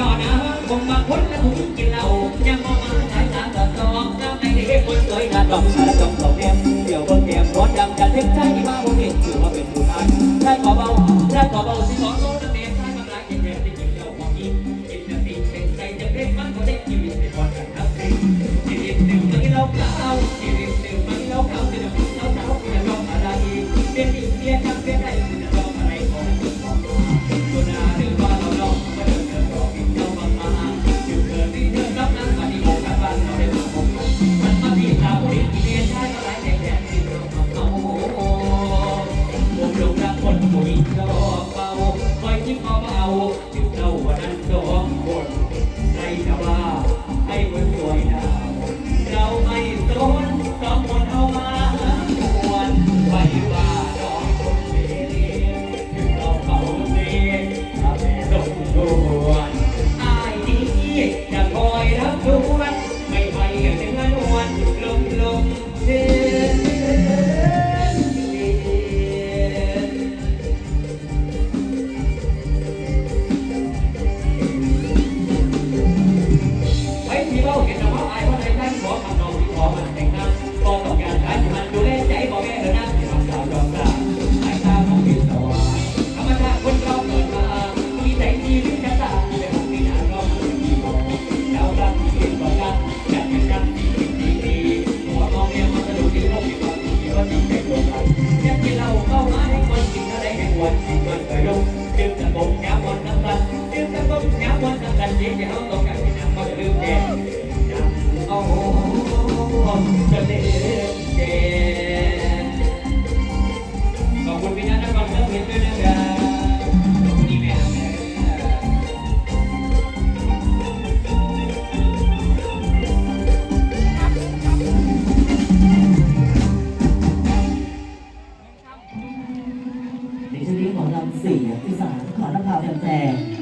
นอนนะคงบางคนแล้วผมกินเหล้ายังมองมาสายตาตอดตองน้ำในเด็กคนสวยงาดอกชายดอกสองแก้มเดี๋ยวบิ่งแก้มร้อนดำจะเท็กใจมาบนเห็นถือว่าเป็นผู้ชายได้ขอเบาได้ขอเบาสิขอโทษนะเด็กชายกำลังกินแก้มที่กินเหล้าของกินกินจะติดเป็นใจจะเด็กมันก็ได้ชีวิตเป็นวันกันครับชีวิตหนึ่งมันเราเก่าชีวิตาเอาถึงเราวันนั้น จะเล่นเกมขอบคุณพี่นัทนครเพิ่มเพชรด้วยนะครับขอบคุณอีเมลนะในช่วงนี้หมอลำสี่ที่สามขอนภาพแฟน